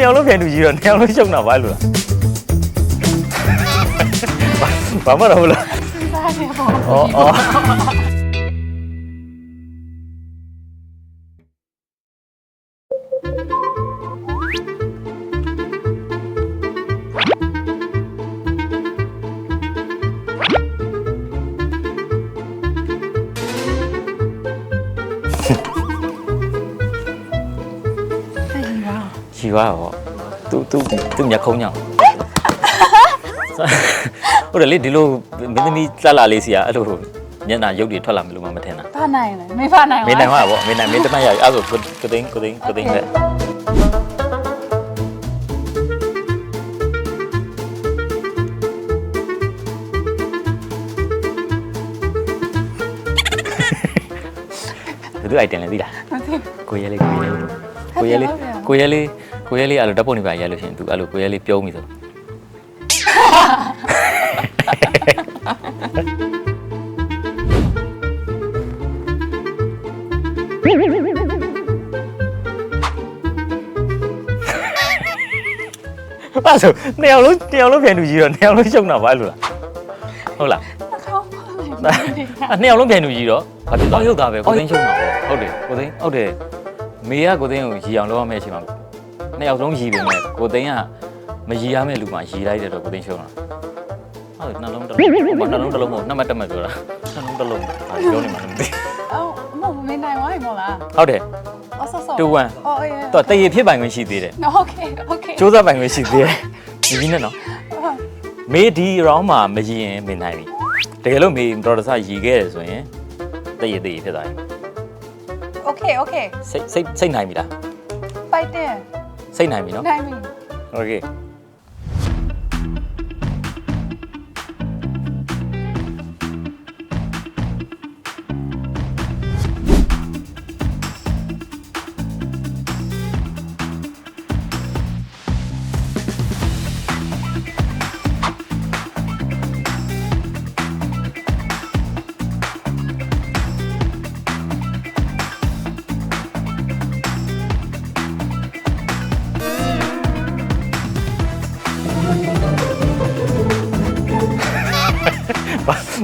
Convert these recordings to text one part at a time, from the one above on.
နှစ်ယောက်လုံးပြန်တူကြီးတော့နှစ်ယောက်လုံးရှုံတာဘာလို့လဲဘာမှတော့မလားစဉ်းစားနေပေါ့အော်အော် ရှိပါတော့သူသူသူမျက်ခုံးညောင်ဟုတ်တယ်လေဒီလိုမင်းသမီးလှလှလေးစီကအဲ့လိုမျက်နှာရုပ်တွေထွက်လာမလို့မမထင်တာဖာနိုင်လေမေဖာနိုင်မင်းနိုင်မှာပေါ့မင်းနိုင်မင်းတမန်ရအဲ့ဆိုကိုသိန်းကိုသိန်းကိုသိန်းပဲဘယ်သူအိုက်တင်လဲသိလားမသိကိုရဲလေးကိုရဲလေးကိုရဲလေးကိုရဲလေး ကိုရဲလေးအဲ့လိုဓာတ်ပုံတွေပါရိုက်လို့ရှိရင် तू အဲ့လိုကိုရဲလေးပြုံးပြီဆိုအဲ့ဆိုနှစ်ယောက်လုံးနှစ်ယောက်လုံးပြန်တူကြီးတော့နှစ်ယောက်လုံးရှုံတာဘာလို့လဲဟုတ်လားနှာခေါင်းဖာနိုင်လေအဲ့နှစ်ယောက်လုံးပြန်တူကြီးတော့ဘာဖြစ်သွားရုပ်သားပဲကိုသိန်းရှုံတာပေါ့ဟုတ်တယ်ကိုသိန်းဟုတ်တယ်မေကကိုသိန်းကိုရီအောင်လုပ်ရမယ့်အချိန်မှာ နှစ်ယောက်လုံးရီပေမဲ့ကိုသိန်းကမရီရမယ့်လူမှရီလိုက်တယ်တော့ကိုသိန်းရှုံတာဟုတ်တယ်နှလုံးတစ်လုံးဘာနှလုံးတစ်လုံးမဟုတ်နှစ်မှတ်တက်မှတ်ပြောတာနှလုံးတစ်လုံးဘာပြောနေမှလည်းမသိ အော်မဟုတ်မင်းနိုင်ဝိုင်းမို့လား ဟုတ်တယ် အော်ဆော့ဆော့ တူဝမ် အော်အေး တော့တရေဖြစ်ပိုင်ခွင့်ရှိသေးတယ် โอเคโอเค စူးစမ်းပိုင်ခွင့်ရှိသေးတယ်ဒီကြီးနဲ့နော်မေဒီ round မှာမရီရင်မင်းနိုင်ပြီတကယ်လို့မေဒေါ်တဆရီခဲ့တယ်ဆိုရင်တရေတရေဖြစ်သွားပြီ โอเคโอเค စိတ်စိတ်စိတ်နိုင်ပြီလား ဖိုက်တယ် စိတ်နိုင်ပြီနော်နိုင်ပြီโ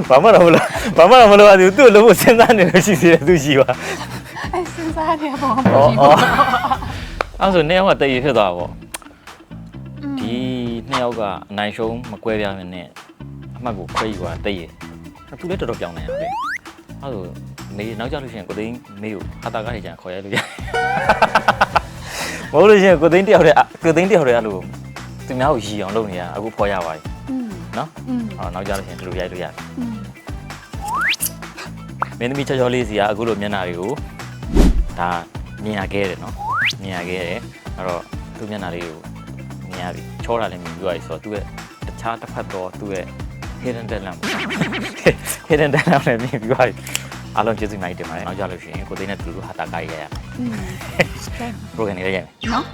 ဘာမှတော့မလို့ဘာမှတော့မလို့သူ့ကိုလုံးဝစဉ်းစားနေလို့ရှိသေးတယ်သူရှိပါအဲစဉ်းစားနေပေါ့ဩဩအဲ့ဆိုနှစ်ယောက်ကတည်ရဖြစ်သွားပါဗောဒီနှစ်ယောက်ကအနိုင်ရှုံးမကွဲပြားမနဲ့အမှတ်ကိုခွဲယူသွားတည်ရသူလည်းတော်တော်ပြောင်းနေရတယ်အဲ့ဆိုမေနောက်ကြလို့ရှိရင်ကိုသိန်းမေကိုဟာတာကားကြီးကျန်ခေါ်ရလို့ရမဟုတ်လို့ရှိရင်ကိုသိန်းတယောက်တည်းကိုသိန်းတယောက်တည်းအဲ့လိုသူများကိုရည်အောင်လုပ်နေရအခုဖော်ရပါပြီอืม နော်ဟောနောက်ကြလို့ရှိရင်ဒီလိုရိုက်လို့ရတယ်မင်းသမီးချောချောလေးစီကအခုလိုမျက်နှာတွေကိုဒါမြင်ရခဲ့တယ်နော်မြင်ရခဲ့တယ်အဲ့တော့သူ့မျက်နှာလေးကိုမြင်ရပြီချောတာလည်းမြင်ပြီးသွားပြီဆိုတော့သူ့ရဲ့တခြားတစ်ဖက်တော့သူ့ရဲ့ hidden talent hidden talent လည်းမြင်ပြီးသွားပြီအားလုံးကျေးဇူးများကြီးတင်ပါတယ်နောက်ကြလို့ရှိရင်ကိုသိန်းနဲ့တူတူဟာတာကားရရမယ် program လေးရရမယ်နော်